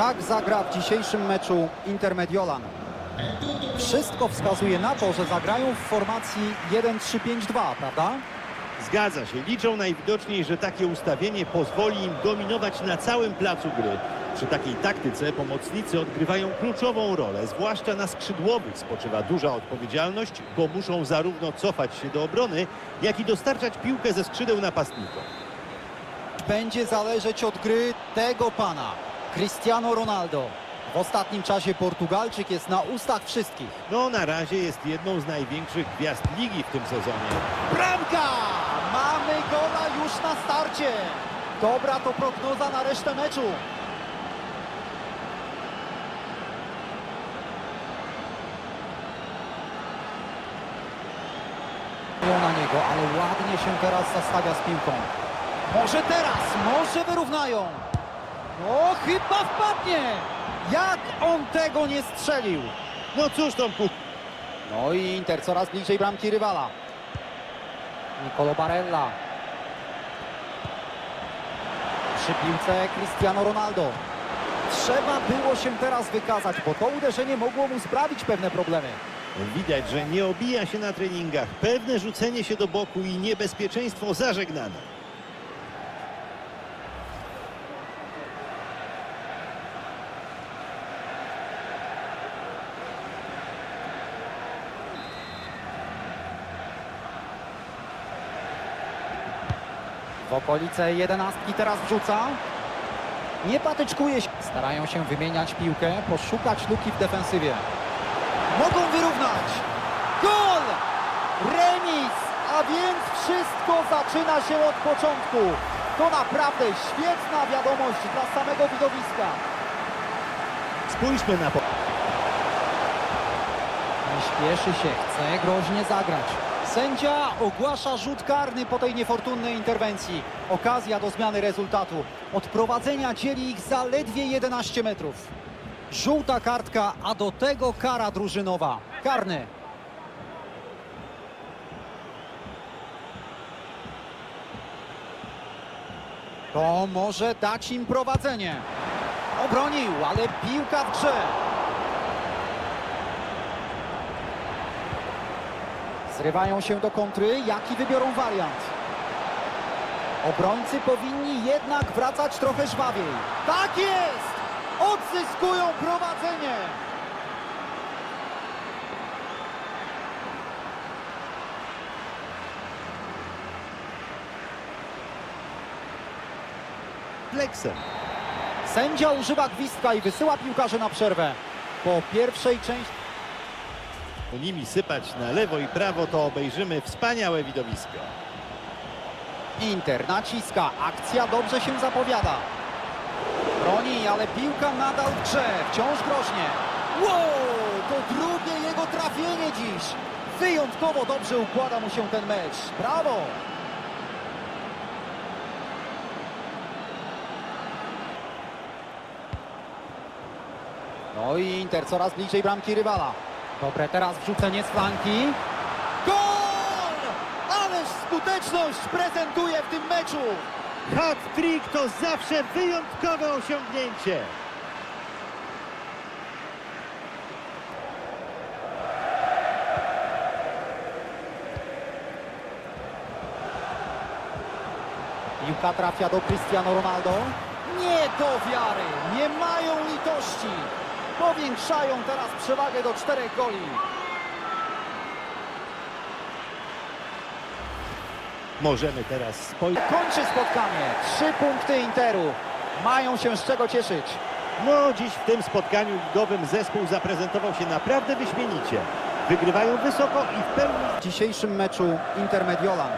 Tak zagra w dzisiejszym meczu Intermediolan. Wszystko wskazuje na to, że zagrają w formacji 1-3-5-2, prawda? Zgadza się, liczą najwidoczniej, że takie ustawienie pozwoli im dominować na całym placu gry. Przy takiej taktyce pomocnicy odgrywają kluczową rolę, zwłaszcza na skrzydłowych spoczywa duża odpowiedzialność, bo muszą zarówno cofać się do obrony, jak i dostarczać piłkę ze skrzydeł napastnikom. Będzie zależeć od gry tego pana, Cristiano Ronaldo. W ostatnim czasie Portugalczyk jest na ustach wszystkich. No na razie jest jedną z największych gwiazd ligi w tym sezonie. Bramka! Mamy gola już na starcie. Dobra to prognoza na resztę meczu. na niego, ale ładnie się teraz zastawia z piłką. Może teraz, może wyrównają. No chyba wpadnie. Jak on tego nie strzelił? No cóż Tomku, No i Inter coraz bliżej bramki rywala. Nicolo Barella. Przy piłce Cristiano Ronaldo. Trzeba było się teraz wykazać, bo to uderzenie mogło mu sprawić pewne problemy. widać, że nie obija się na treningach. Pewne rzucenie się do boku i niebezpieczeństwo zażegnane. W okolice jedenastki teraz wrzuca. Nie patyczkuje się. Starają się wymieniać piłkę, poszukać luki w defensywie. Mogą wyrównać. Gol! Remis! A więc wszystko zaczyna się od początku. To naprawdę świetna wiadomość dla samego widowiska. Spójrzmy na... śpieszy się, chce groźnie zagrać. Sędzia ogłasza rzut karny po tej niefortunnej interwencji. Okazja do zmiany rezultatu. Od prowadzenia dzieli ich zaledwie 11 metrów. Żółta kartka, a do tego kara drużynowa. Karny. To może dać im prowadzenie. Obronił, ale piłka w grze. Zrywają się do kontry. Jaki wybiorą wariant? Obrońcy powinni jednak wracać trochę żwawiej. Tak jest! Odzyskują prowadzenie! Flexem. Sędzia używa gwizdka i wysyła piłkarzy na przerwę. Po pierwszej części... Po nimi sypać na lewo i prawo, to obejrzymy wspaniałe widowisko. Inter naciska. Akcja dobrze się zapowiada. Broni, ale piłka nadal w grze. Wciąż groźnie. Wow! To drugie jego trafienie dziś. Wyjątkowo dobrze układa mu się ten mecz. Brawo! No i Inter coraz bliżej bramki rywala. Dobre teraz wrzucenie z flanki. Gol! Ależ skuteczność prezentuje w tym meczu. Hat-trick to zawsze wyjątkowe osiągnięcie. Piłka trafia do Cristiano Ronaldo. Nie do wiary, nie mają litości. Powiększają teraz przewagę do czterech goli. Możemy teraz spojrzeć. Kończy spotkanie. Trzy punkty Interu. Mają się z czego cieszyć. No, dziś w tym spotkaniu ligowym zespół zaprezentował się naprawdę wyśmienicie. Wygrywają wysoko i w pełni W dzisiejszym meczu Intermediolan.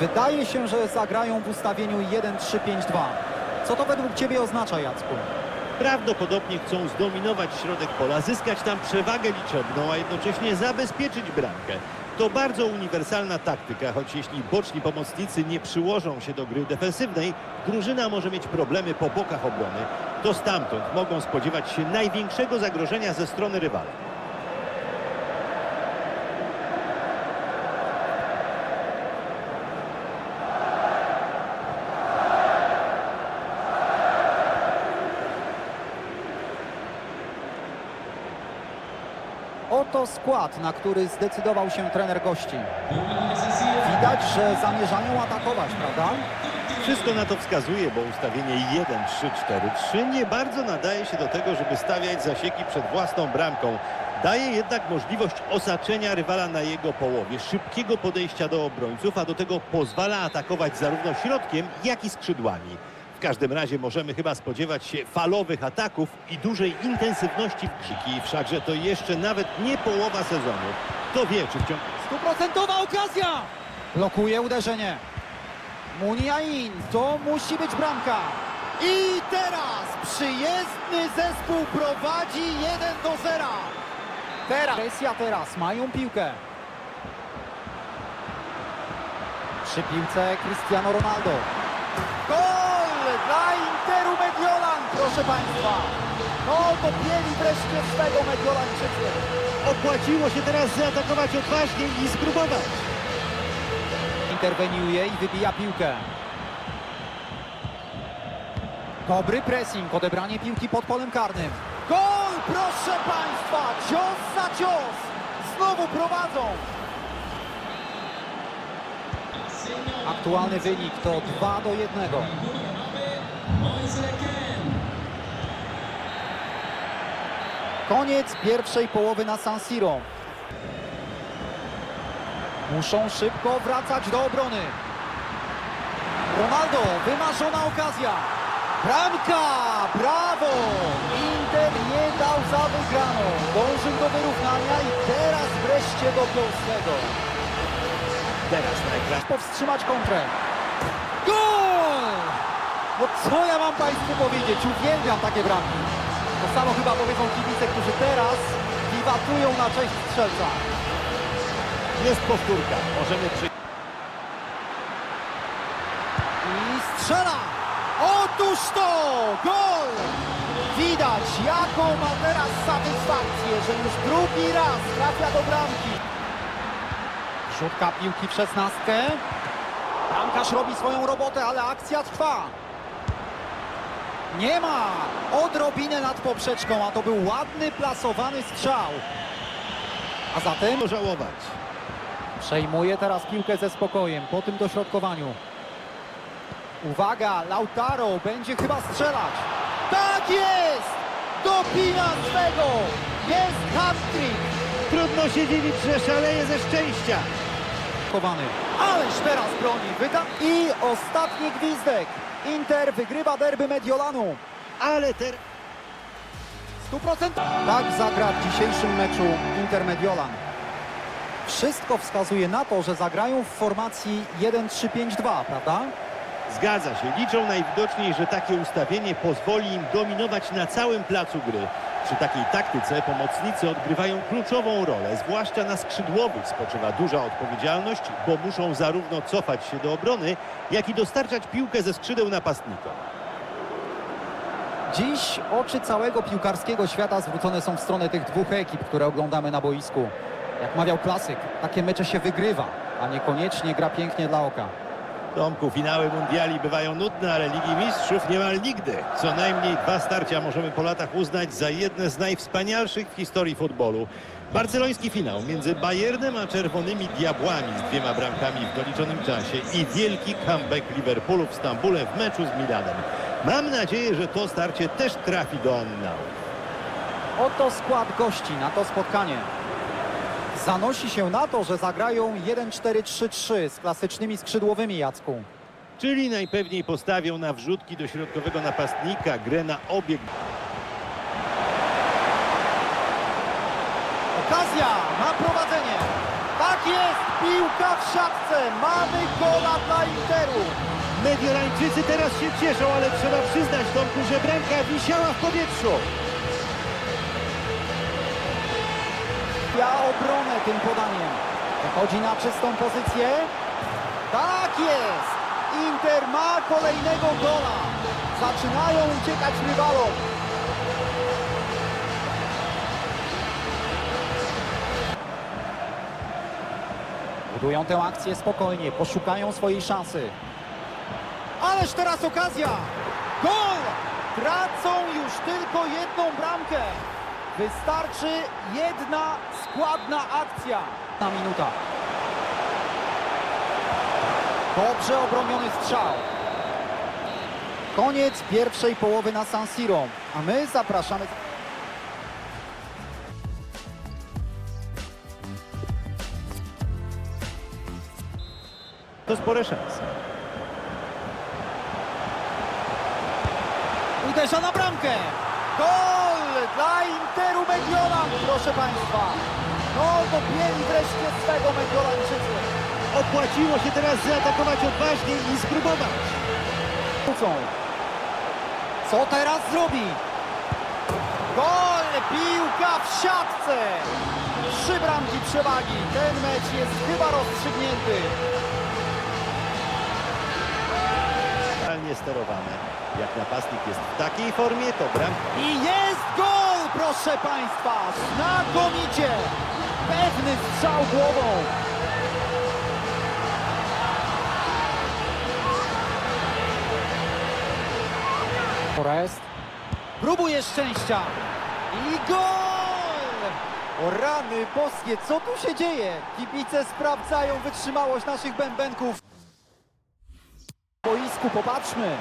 Wydaje się, że zagrają w ustawieniu 1-3-5-2. Co to według Ciebie oznacza, Jacku? Prawdopodobnie chcą zdominować środek pola, zyskać tam przewagę liczebną, a jednocześnie zabezpieczyć bramkę. To bardzo uniwersalna taktyka, choć jeśli boczni pomocnicy nie przyłożą się do gry defensywnej, drużyna może mieć problemy po bokach obrony. To stamtąd mogą spodziewać się największego zagrożenia ze strony rywala. Oto skład, na który zdecydował się trener gości. Widać, że zamierzają atakować, prawda? Wszystko na to wskazuje, bo ustawienie 1-3-4-3 nie bardzo nadaje się do tego, żeby stawiać zasieki przed własną bramką. Daje jednak możliwość osaczenia rywala na jego połowie, szybkiego podejścia do obrońców, a do tego pozwala atakować zarówno środkiem, jak i skrzydłami. Każdym razie możemy chyba spodziewać się falowych ataków i dużej intensywności w krzyki. Wszakże to jeszcze nawet nie połowa sezonu. Kto wie, czy w ciągu Stuprocentowa okazja! Blokuje uderzenie. Muniain, to musi być bramka. I teraz przyjezdny zespół prowadzi 1 do 0. Teraz. Presja teraz, mają piłkę. Przy piłce Cristiano Ronaldo. Gol dla Interu Mediolan, proszę Państwa. No, dopięli wreszcie swego Mediolańczycy. opłaciło się teraz zaatakować odważnie i spróbować. Interweniuje i wybija piłkę. Dobry pressing, odebranie piłki pod polem karnym. Gol, proszę Państwa! Cios za cios! Znowu prowadzą! Aktualny wynik to 2 do 1. Koniec pierwszej połowy na San Siro. Muszą szybko wracać do obrony. Ronaldo, wymarzona okazja. Bramka! Brawo! Inter nie dał za wygraną. Dążył do wyrównania i teraz wreszcie dopiął swego. Teraz na ekran. Powstrzymać kontrę. Gol! No co ja mam Państwu powiedzieć? Uwielbiam takie bramki. Samo chyba powiedzą kibice, którzy teraz wiwatują na cześć strzelca. Jest powtórka. Możemy przy... I strzela! Otóż to! Gol! Widać, jaką ma teraz satysfakcję, że już drugi raz trafia do bramki. Rzutka piłki w szesnastkę. Bramkarz robi swoją robotę, ale akcja trwa. Nie ma! Odrobinę nad poprzeczką, a to był ładny, plasowany strzał. A zatem Pożałować. Przejmuje teraz piłkę ze spokojem po tym dośrodkowaniu. Uwaga, Lautaro będzie chyba strzelać. Tak jest! Dopina swego! Jest hat-trick! Trudno się dziwić, że szaleje ze szczęścia. Chowany. Ależ teraz broni. Wyda... I ostatni gwizdek. Inter wygrywa derby Mediolanu. Ale teraz... 100%. Tak zagra w dzisiejszym meczu Inter Mediolan. Wszystko wskazuje na to, że zagrają w formacji 1-3-5-2, prawda? Zgadza się. Liczą najwidoczniej, że takie ustawienie pozwoli im dominować na całym placu gry. Przy takiej taktyce pomocnicy odgrywają kluczową rolę, zwłaszcza na skrzydłowych spoczywa duża odpowiedzialność, bo muszą zarówno cofać się do obrony, jak i dostarczać piłkę ze skrzydeł napastnikom. Dziś oczy całego piłkarskiego świata zwrócone są w stronę tych dwóch ekip, które oglądamy na boisku. Jak mawiał klasyk, takie mecze się wygrywa, a niekoniecznie gra pięknie dla oka. Tomku, finały mundiali bywają nudne, ale Ligi Mistrzów niemal nigdy. Co najmniej dwa starcia możemy po latach uznać za jedne z najwspanialszych w historii futbolu. Barceloński finał między Bayernem a Czerwonymi Diabłami z dwiema bramkami w doliczonym czasie i wielki comeback Liverpoolu w Stambule w meczu z Milanem. Mam nadzieję, że to starcie też trafi do annałów. Oto skład gości na to spotkanie. Zanosi się na to, że zagrają 1-4-3-3 z klasycznymi skrzydłowymi Jacku. Czyli najpewniej postawią na wrzutki do środkowego napastnika, grę na obieg. Okazja na prowadzenie. Tak jest, piłka w siatce. Mamy gola dla Interu. Mediorańczycy teraz się cieszą, ale trzeba przyznać Tomku, że bramka wisiała w powietrzu. Ja obronę tym podaniem. Wychodzi na czystą pozycję. Tak jest! Inter ma kolejnego gola. Zaczynają uciekać rywalom. Budują tę akcję spokojnie, poszukają swojej szansy. Ależ teraz okazja! Gol! Tracą już tylko jedną bramkę. Wystarczy jedna składna akcja. Na minuta. Dobrze obroniony strzał. Koniec pierwszej połowy na San Siro, a my zapraszamy... To spore szanse. Uderza na bramkę. Gol dla Interu Mediolan, proszę Państwa. No, dopięli wreszcie swego Mediolańczycy. Opłaciło się teraz zaatakować odważnie i spróbować. Co teraz zrobi? Gol! Piłka w siatce! Trzy bramki przewagi. Ten mecz jest chyba rozstrzygnięty. Sterowane. Jak napastnik jest w takiej formie, to bramka. I jest gol, proszę Państwa! Znakomicie! Pewny strzał głową. Forest. Próbuje szczęścia. I gol! O rany boskie, co tu się dzieje? Kibice sprawdzają wytrzymałość naszych bębenków. W boisku popatrzmy.